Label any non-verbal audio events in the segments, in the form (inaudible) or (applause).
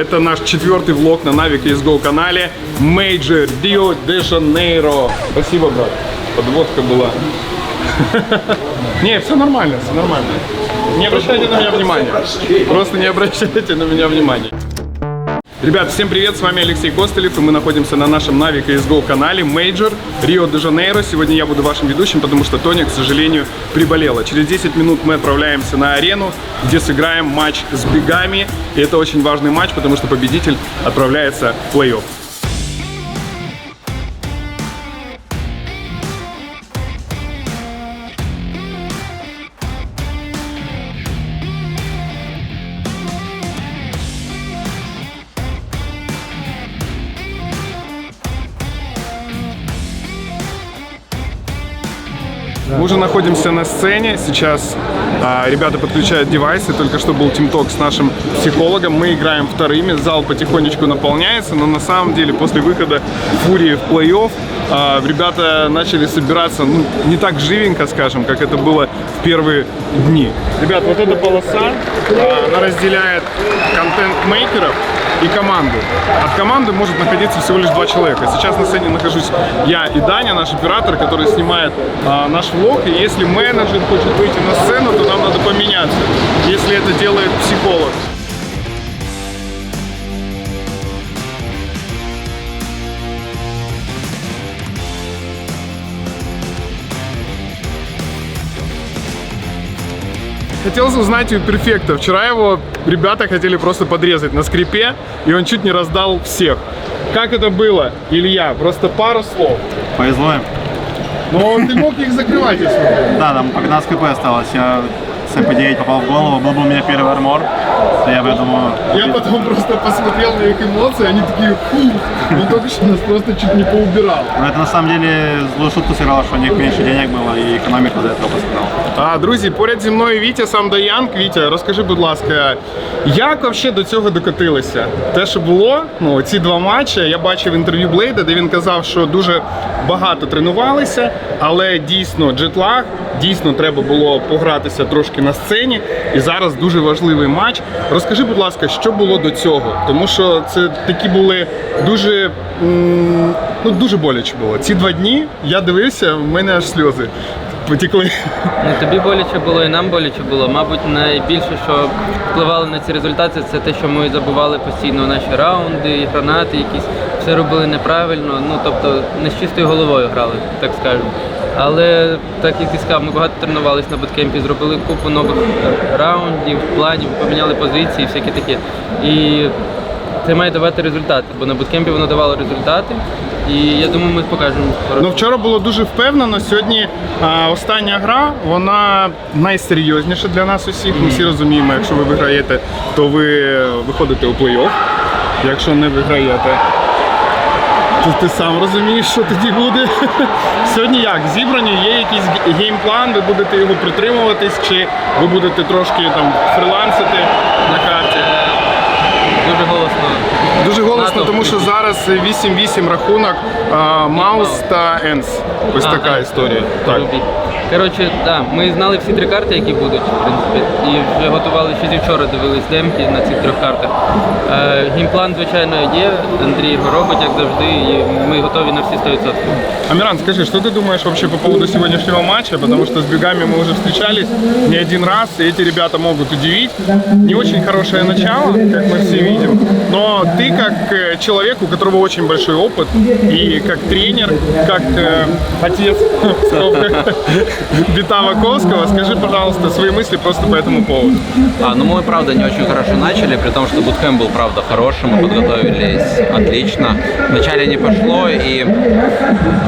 Это наш четвертый влог на Navi CSGO канале Major Rio de Janeiro. Спасибо, брат. Подводка была. (laughs) Не, все нормально, все нормально. Не обращайте на меня внимания. Просто не обращайте на меня внимания. Ребят, всем привет, с вами Алексей Костылев, и мы находимся на нашем Navi CSGO канале Major Rio de Janeiro. Сегодня я буду вашим ведущим, потому что Тоня, к сожалению, приболела. Через 10 минут мы отправляемся на арену, где сыграем матч с бегами. И это очень важный матч, потому что победитель отправляется в плей-офф. Мы уже находимся на сцене. Сейчас а, ребята подключают девайсы. Только что был тимток с нашим психологом. Мы играем вторыми. Зал потихонечку наполняется. Но на самом деле после выхода Фурии в плей-офф ребята начали собираться ну, не так живенько, скажем, как это было в первые дни. Ребят, вот эта полоса, а, она разделяет контент-мейкеров и команду. От команды может находиться всего лишь два человека. Сейчас на сцене нахожусь я и Даня, наш оператор, который снимает а, наш влог. И если менеджер хочет выйти на сцену, то нам надо поменяться, если это делает психолог. Хотелось узнать у перфекта. Вчера его ребята хотели просто подрезать на скрипе, и он чуть не раздал всех. Как это было, Илья? Просто пару слов. Повезло им. Но ты мог их закрывать, если. Да, там по 15 кп осталось. Я с МП-9 попал в голову. Был бы у меня первый армор. то Я бы, я думаю, Я потом просто посмотрел на их эмоции, они такие, фу, он только что нас просто чуть не поубирал. но это на самом деле злую шутку сыграло, что у них меньше денег было і економіка до этого пострадала. А, друзі, поряд зі мною Вітя Самдаянк. Вітя, розкажи, будь ласка, як взагалі до цього докотилися? Те, що було, ну ці два матчі, я бачив інтерв'ю Блейда, де він казав, що дуже багато тренувалися, але дійсно джетлаг, дійсно треба було погратися трошки на сцені. І зараз дуже важливий матч. Розкажи, будь ласка, що було до цього? Тому що це такі були дуже. Ну, дуже боляче було. Ці два дні я дивився, в мене аж сльози потекли. Ну, тобі боляче було і нам боляче було. Мабуть, найбільше, що впливало на ці результати, це те, що ми забували постійно наші раунди, гранати якісь, все робили неправильно. Ну тобто не з чистою головою грали, так скажемо. Але так як ти сказав, ми багато тренувалися на буткемпі, зробили купу нових раундів, планів, поміняли позиції, всякі такі. І це має давати результати, бо на буткемпі воно давало результати. І я думаю, ми покажемо. Ну вчора було дуже впевнено. Сьогодні а, остання гра, вона найсерйозніша для нас усіх. Ми всі розуміємо, якщо ви виграєте, то ви виходите у плей-офф. Якщо не виграєте, ти сам розумієш, що тоді буде. (laughs) Сьогодні як? Зібрані, є якийсь геймплан, ви будете його притримуватись, чи ви будете трошки там фрилансити на карті. Дуже голосно. Дуже голосно, тому що зараз 8-8 рахунок Маус та Енс. Ось така історія. Так. Рубік. Коротше, так, ми знали всі три карти, які будуть, в принципі, і вже готували ще зі вчора дивились демки на цих трьох картах. Е, геймплан, звичайно, є. Андрій його робить, як завжди, і ми готові на всі 100%. Амиран, скажи, что ты думаешь вообще по поводу сегодняшнего матча? Потому что с бегами мы уже встречались не один раз, и эти ребята могут удивить. Не очень хорошее начало, как мы все видим, но ты как э, человек, у которого очень большой опыт, и как тренер, как э, отец (laughs) в скобках, Бита Маковского, скажи, пожалуйста, свои мысли просто по этому поводу. А, ну мы, правда, не очень хорошо начали, при том, что буткемп был, правда, хорошим, мы подготовились отлично. Вначале не пошло, и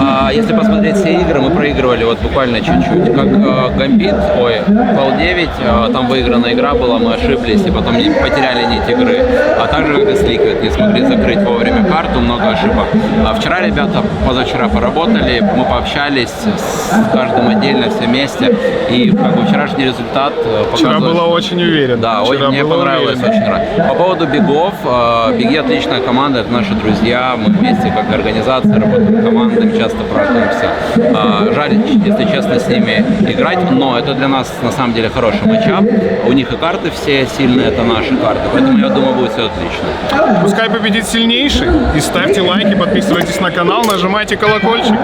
а, если посмотреть все игры, мы проигрывали вот буквально чуть-чуть. Как а, Гамбит, ой, Пол 9, а, там выиграна игра была, мы ошиблись, и потом не, потеряли нить игры. А также как и с Liquid, не смогли закрыть вовремя карту, много ошибок. А вчера ребята позавчера поработали, мы пообщались с каждым отдельно, все вместе, и как бы вчерашний результат э, Вчера показывает, было очень уверенно. да, Вчера очень, мне понравилось уверенно. очень. нравится. По поводу бегов, э, беги отличная команда, это наши друзья, мы вместе как организация работаем командами, часто практикуемся. А, Жаль, если честно, с ними играть, но это для нас на самом деле хороший матчап. У них и карты все сильные, это наши карты, поэтому я думаю, будет все отлично. Пускай победит сильнейший. И ставьте лайки, подписывайтесь на канал, нажимайте колокольчик.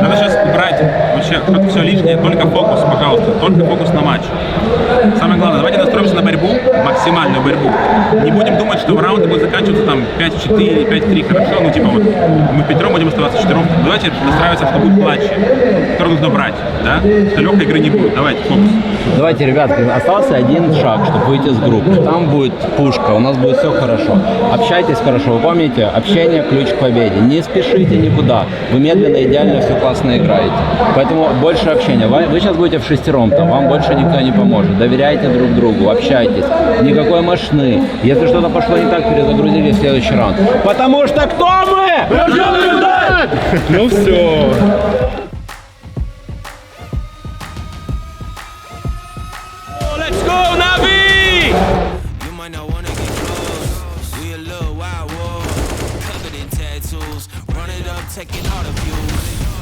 Надо сейчас убрать вообще все лишнее, только фокус, пожалуйста, только фокус на матч. Самое главное, давайте настроимся на борьбу, максимальную борьбу. Не будем думать, что раунды будут заканчиваться там 5-4, 5-3, хорошо, ну типа вот мы в пятером будем оставаться четвером. Давайте настраиваться, что будет матчи, которые нужно брать, да? Что легкой игры не будет. Давайте, фокус. Давайте, ребят, остался один шаг, чтобы выйти с группы. Там будет пушка, у нас будет все хорошо. Общайтесь хорошо, вы помните, общение ключ к победе. Не спешите никуда. Вы медленно, идеально, все классно играете. Поэтому больше общения. Вы сейчас будете в шестером, там вам больше никто не поможет. Доверяйте друг другу, общайтесь. Никакой машины. Если что-то пошло не так, перезагрузили в следующий раунд. Потому что кто мы? Ну все. Run it up, taking all the views.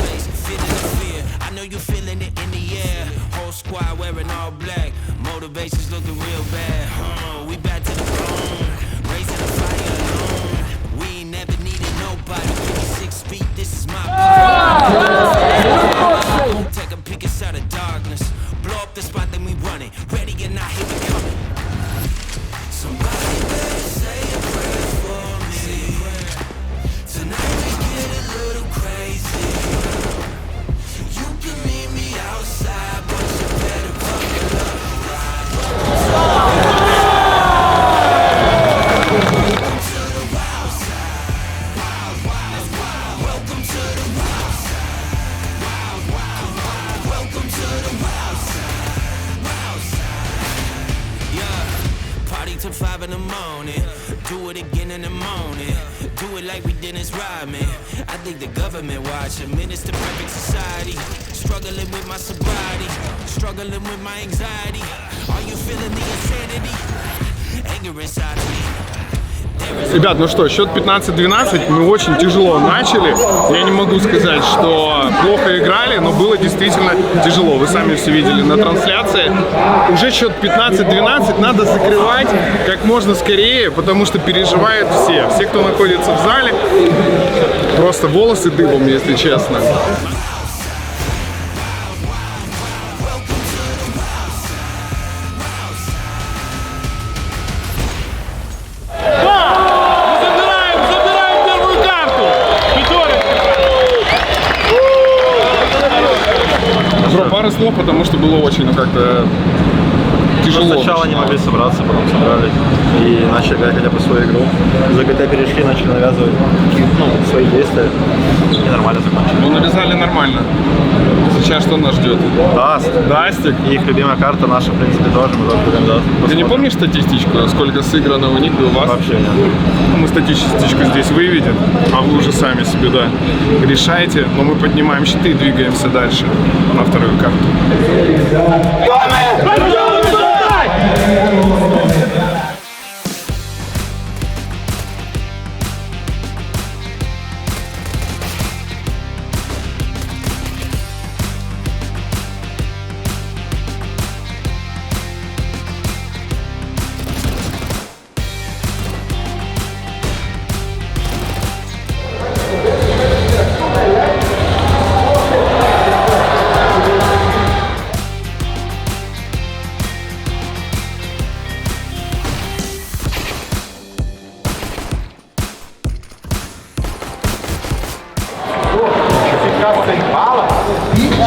Place, feeling the fear. I know you feeling it in the air. Whole squad wearing all black. Motivation's looking real bad. Huh, we back to the bone, raising the fire alone. We ain't never needed nobody. 56 feet, this is my. Take a peek inside the darkness. Blow up the spot, then we run it. Ready or not, here we coming. Somebody till five in the morning. Do it again in the morning. Do it like we did ride, man. I think the government watching. The perfect society. Struggling with my sobriety. Struggling with my anxiety. Are you feeling the insanity? Anger inside of me. Ребят, ну что, счет 15-12, мы очень тяжело начали. Я не могу сказать, что плохо играли, но было действительно тяжело. Вы сами все видели на трансляции. Уже счет 15-12 надо закрывать как можно скорее, потому что переживают все. Все, кто находится в зале, просто волосы дыбом, если честно. Потому что было очень, ну как-то тяжело. Сначала не могли собраться, потом собрались и начали играть хотя бы свою игру. За ГТ перешли, начали навязывать ну, свои действия и нормально закончили. Ну, навязали нормально. Сейчас что нас ждет? Даст. Дастик. И их любимая карта наша, в принципе, тоже. Мы тоже будем даст. Ты не помнишь статистичку, сколько сыграно у них и у вас? Вообще нет. Ну, Мы статистичку здесь выведем, а вы уже сами себе, да, решайте. Но мы поднимаем щиты и двигаемся дальше на вторую карту.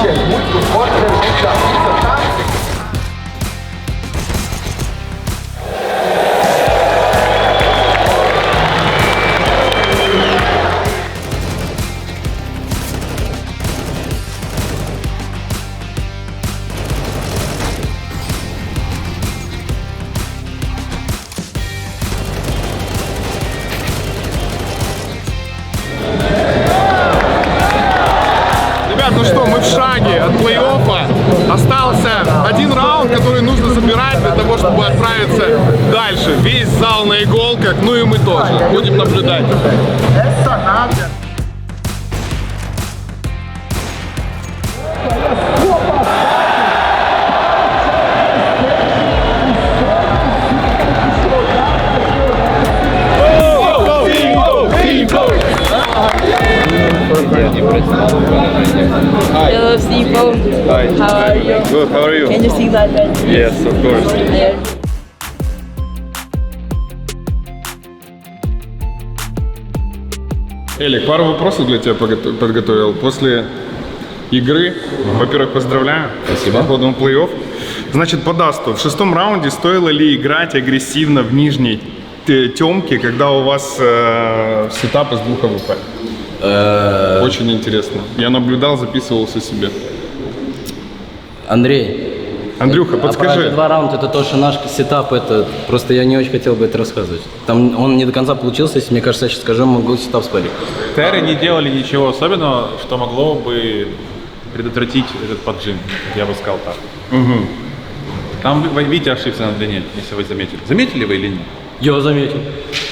É muito forte, presente pista. шаге от плей-оффа остался один раунд, который нужно забирать для того, чтобы отправиться дальше. Весь зал на иголках, ну и мы тоже. Будем наблюдать. не протянул are you? Good, how are you? Can you sing that band? Yes, of course. Элик, пару вопросов для тебя подготовил. После игры, во-первых, поздравляю. Спасибо. С походом в плей-офф. Значит, по Дасту, в шестом раунде стоило ли играть агрессивно в нижней темке, когда у вас э, сетап из двух АВП? Очень интересно. Я наблюдал, записывался себе. Андрей, Андрюха, а про подскажи. два раунда это то, что наш сетап, это просто я не очень хотел бы это рассказывать. Там он не до конца получился, если мне кажется, я сейчас скажу, могу сетап спалить. Терры не делали ничего особенного, что могло бы предотвратить этот поджим, я бы сказал так. Там вы- Витя ошибся на длине, если вы заметили. Заметили вы или нет? Я заметил.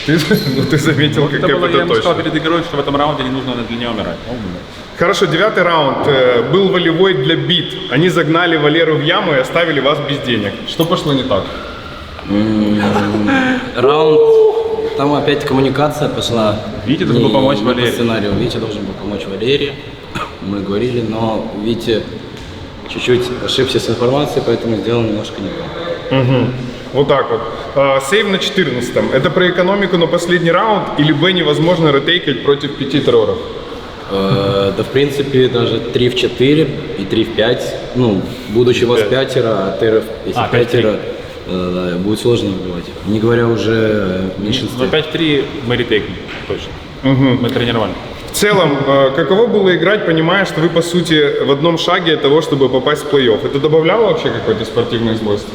Ты, (laughs) ну, ты заметил, как Это было, это я ему сказал перед игрой, что в этом раунде не нужно на длине умирать. Умер. Хорошо, девятый раунд э, был волевой для бит. Они загнали Валеру в яму и оставили вас без денег. Что пошло не так? Раунд, там опять коммуникация пошла. Витя должен был помочь не по сценарию. Витя должен был помочь Валерии. Мы говорили, но Витя чуть-чуть ошибся с информацией, поэтому сделал немножко не то. Вот так вот. А, сейв на 14 Это про экономику на последний раунд или Б невозможно ретейкать против пяти терроров? Э, Да, в принципе, даже 3 в 4 и 3 в 5. Ну, будучи вас пятеро, а терров, если А, пятеро, э, будет сложно выбивать. Не говоря уже о Но меньшинстве. 5-3 мы ретейкнем, точно. Мы тренировали. В целом, э, каково было играть, понимая, что вы, по сути, в одном шаге от того, чтобы попасть в плей-офф? Это добавляло вообще какое-то спортивное злость?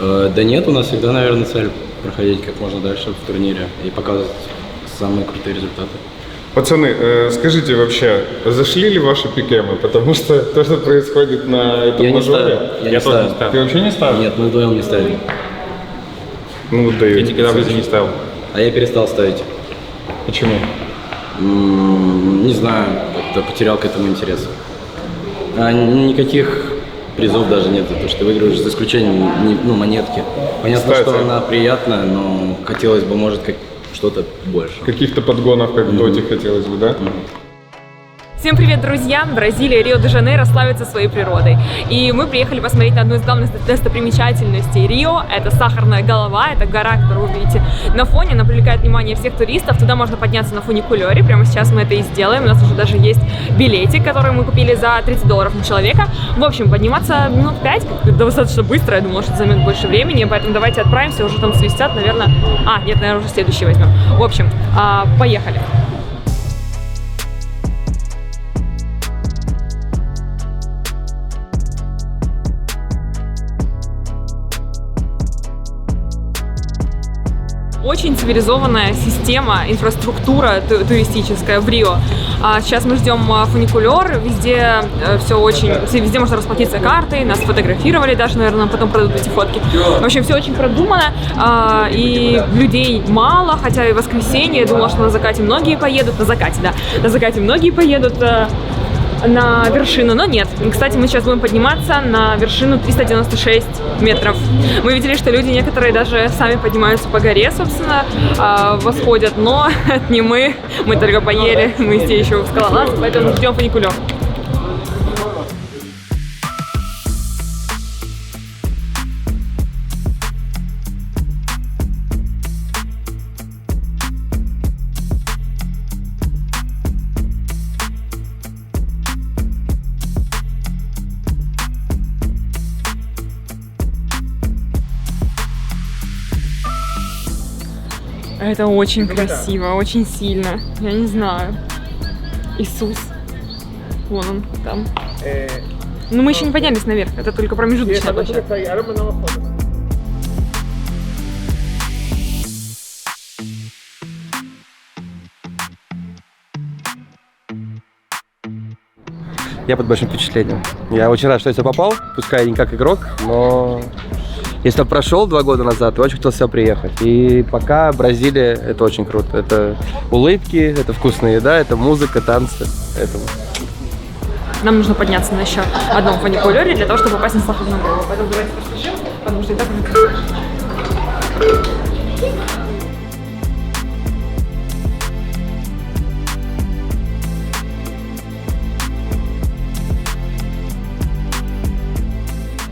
Э, Да нет, у нас всегда, наверное, цель проходить как можно дальше в турнире и показывать самые крутые результаты. Пацаны, э, скажите вообще, зашли ли ваши пикемы? Потому что (laughs) то, что происходит на этом Я не мажоре... ставил. Я, не тоже не ставил. ставил. Ты вообще не ставил? Нет, мы вдвоем не ставили. Ну, даю. Я никогда в жизни не ставил. А я перестал ставить. Почему? М, Не знаю, как-то потерял к этому интерес. А никаких призов даже нет то, что ты выигрываешь, за исключением ну, монетки. Понятно, Кстати. что она приятная, но хотелось бы, может, как что-то больше. Каких-то подгонов, как в доте, хотелось бы, да? Всем привет, друзья! Бразилия, Рио-де-Жанейро славится своей природой. И мы приехали посмотреть на одну из главных достопримечательностей Рио. Это Сахарная голова, это гора, которую вы видите на фоне. Она привлекает внимание всех туристов. Туда можно подняться на фуникулере. Прямо сейчас мы это и сделаем. У нас уже даже есть билетик, который мы купили за 30 долларов на человека. В общем, подниматься минут 5, достаточно быстро. Я думала, что это займет больше времени. Поэтому давайте отправимся. Уже там свистят, наверное. А, нет, наверное, уже следующий возьмем. В общем, а, поехали. Очень цивилизованная система, инфраструктура ту- туристическая в Рио. А сейчас мы ждем а, фуникулер, везде все очень, везде можно расплатиться картой, нас фотографировали даже, наверное, потом продадут эти фотки. В общем, все очень продумано, а, и людей мало, хотя и воскресенье, я думала, что на закате многие поедут, на закате, да, на закате многие поедут, а, на вершину, но нет. Кстати, мы сейчас будем подниматься на вершину 396 метров. Мы видели, что люди некоторые даже сами поднимаются по горе, собственно, а, восходят, но это (laughs) не мы, мы только поели, мы все еще в скалолаз, поэтому ждем фуникулер. Это очень красиво, очень сильно. Я не знаю. Иисус. Вон он там. Но мы еще не поднялись наверх, это только промежуточная площадка. Я под большим впечатлением. Я очень рад, что я сюда попал, пускай не как игрок, но если бы прошел два года назад, то очень хотел сюда приехать. И пока Бразилия, это очень круто. Это улыбки, это вкусная еда, это музыка, танцы. Поэтому Нам нужно подняться на еще одном фуникулере для того, чтобы попасть на Сахарную голову. Поэтому давайте поспешим, потому что и так уже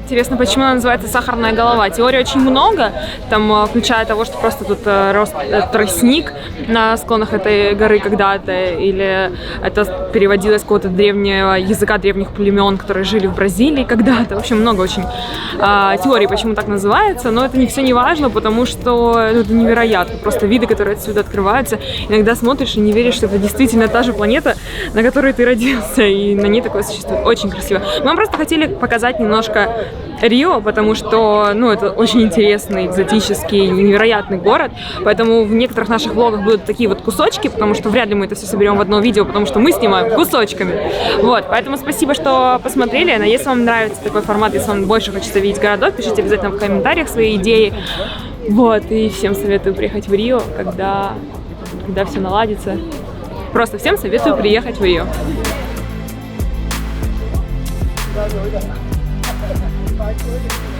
Интересно, почему она называется «Сахарная голова». Теорий очень много, там, э, включая того, что просто тут э, рос э, тростник на склонах этой горы когда-то, или это переводилось какого-то древнего языка древних племен, которые жили в Бразилии когда-то. В общем, много очень а, теорий, почему так называется, но это не все не важно, потому что это невероятно. Просто виды, которые отсюда открываются, иногда смотришь и не веришь, что это действительно та же планета, на которой ты родился, и на ней такое существует. Очень красиво. Мы вам просто хотели показать немножко Рио, потому что, ну, это очень интересный, экзотический, невероятный город, поэтому в некоторых наших влогах будут такие вот кусочки, потому что вряд ли мы это все соберем в одно видео, потому что мы снимаем кусочками. Вот, поэтому спасибо, что посмотрели. Но если вам нравится такой формат, если вам больше хочется видеть городов, пишите обязательно в комментариях свои идеи. Вот, и всем советую приехать в Рио, когда, когда все наладится. Просто всем советую приехать в Рио. like